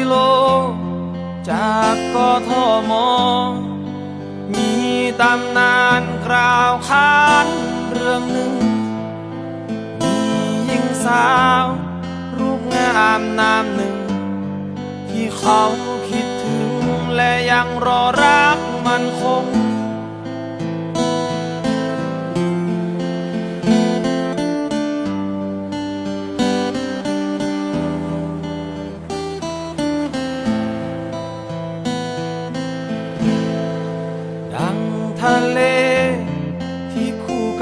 ิโล จากกทม มีตำนานกล่าวขานเรื่องหนึ่ง มียิงสาว รูปงามนามหนึ่ง ที่เขาคิดถึงและยังรอรักมันคง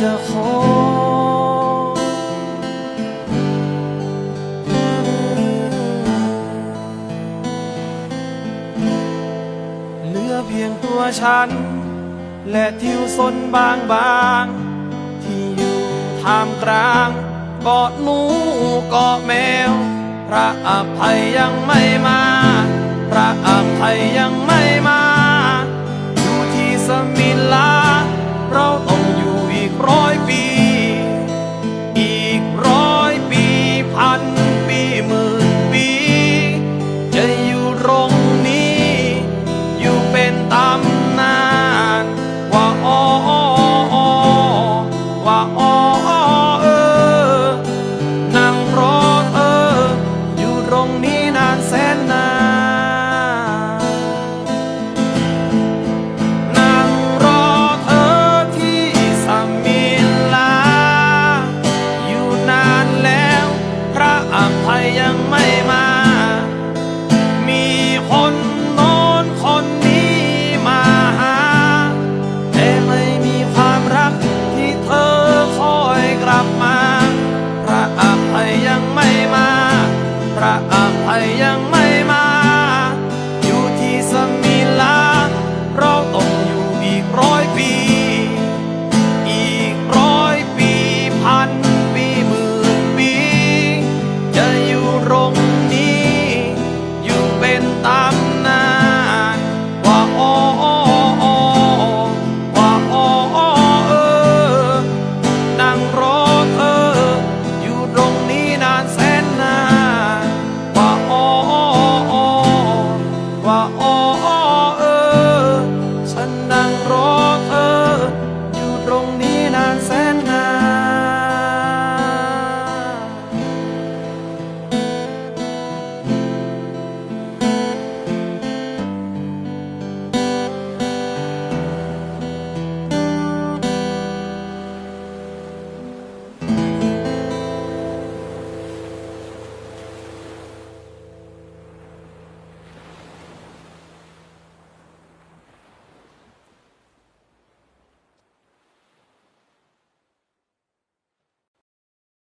จะขอเหลือเพียงตัวฉัน และทิวสนบางบาง ที่อยู่ท่ามกลางเกาะหนูเกาะแมว พระอภัยยังไม่มา พระอภัยยังไม่ มา พระอภัยยังไม่มา